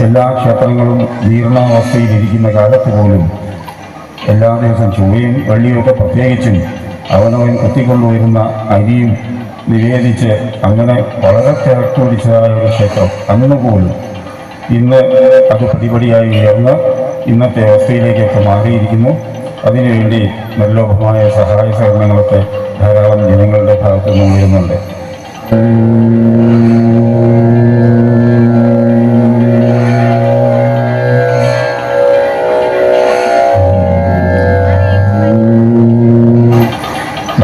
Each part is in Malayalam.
എല്ലാ ക്ഷേത്രങ്ങളും ജീർണാവസ്ഥയിലിരിക്കുന്ന കാലത്ത് പോലും എല്ലാ ദിവസവും ചൊവ്വയും വെള്ളിയൊക്കെ പ്രത്യേകിച്ചും അവനവൻ കുത്തിക്കൊണ്ടുവരുന്ന അരിയും നിവേദിച്ച് അങ്ങനെ വളരെ തിരക്കുപിടിച്ചതായ ഒരു ക്ഷേത്രം അന്ന് പോലും ഇന്ന് അത് പടിപടിയായി ഉയർന്ന് ഇന്നത്തെ അവസ്ഥയിലേക്കൊക്കെ മാറിയിരിക്കുന്നു. അതിനുവേണ്ടി നിർലോഭമായ സഹായ സഹകരണങ്ങളൊക്കെ ധാരാളം ജനങ്ങളുടെ ഭാഗത്തു നിന്ന് ഉയരുന്നുണ്ട്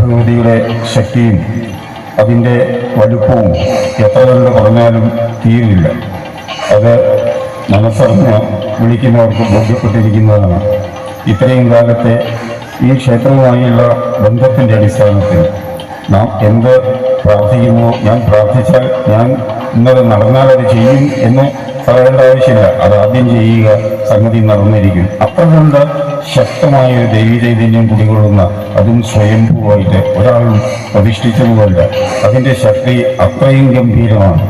ഭഗവതിയുടെ ശക്തിയും അതിന്റെ വലുപ്പവും എത്ര കണ്ട് പറഞ്ഞാലും തീരില്ല അത് മനസ്സറിഞ്ഞ് വിളിക്കുന്നവർക്ക് ബോധ്യപ്പെട്ടിരിക്കുന്നതാണ്. ഇത്രയും കാലത്തെ ഈ ക്ഷേത്രവുമായുള്ള ബന്ധത്തിന്റെ അടിസ്ഥാനത്തിൽ നാം എന്ത് പ്രാർത്ഥിക്കുന്നു? ഞാൻ പ്രാർത്ഥിച്ചാൽ ഞാൻ ഇന്നത് നടന്നാൽ അത് ചെയ്യും എന്ന് പറയേണ്ട ആവശ്യമില്ല. അത് ആദ്യം ചെയ്യുക സംഗതി നടന്നിരിക്കും. അത്ര കണ്ട് ശക്തമായ ഒരു ദൈവീ ചൈതന്യം കുടികൊള്ളുന്ന അതും സ്വയംഭൂവായിട്ട് ഒരാളും പ്രതിഷ്ഠിച്ചതുമല്ല അതിന്റെ ശക്തി അത്രയും ഗംഭീരമാണ്.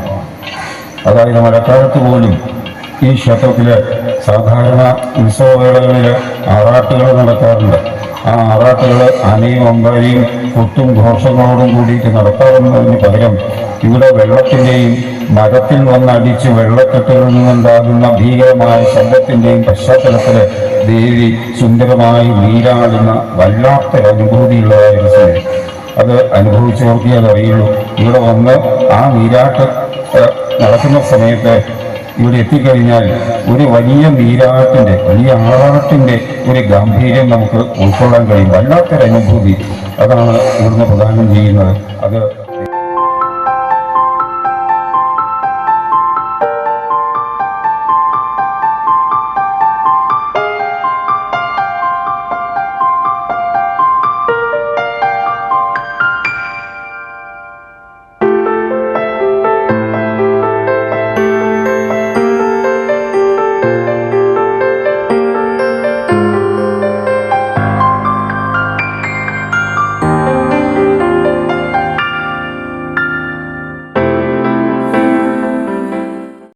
അതായത് മഴക്കാലത്ത് പോലും ഈ ക്ഷേത്രത്തിൽ സാധാരണ ഉത്സവവേളകളിൽ ആറാട്ടുകൾ നടക്കാറുണ്ട്. ആ ആറാട്ടുകൾ ആനയും അമ്പാരിയും കൊട്ടും ഘോഷങ്ങളോടും കൂടിയിട്ട് നടത്താറുന്നതിന് പകരം ഇവിടെ വെള്ളത്തിന്റെയും മരത്തിൽ വന്നടിച്ച് വെള്ളക്കെട്ടുകളിൽ നിന്നുണ്ടാകുന്ന ഭീകരമായ ശബ്ദത്തിന്റെയും പശ്ചാത്തലത്തിൽ ദേവി സുന്ദരമായി നീരാടുന്ന വല്ലാത്ത അനുഭൂതിയുള്ളതായ ഒരു സമയം അത് അനുഭവിച്ചവർക്കേ അതറിയുള്ളൂ. ഇവിടെ വന്ന് ആ നീരാട്ട് നടക്കുന്ന സമയത്ത് ഇവിടെ എത്തിക്കഴിഞ്ഞാൽ ഒരു വലിയ നീരാട്ടിന്റെ വലിയ ആറാട്ടിന്റെ ഒരു ഗാംഭീര്യം നമുക്ക് ഉൾക്കൊള്ളാൻ കഴിയും. വല്ലാത്തൊരനുഭൂതി അതാണ് ഇവിടുന്ന് പ്രദാനം ചെയ്യുന്നത്. അത്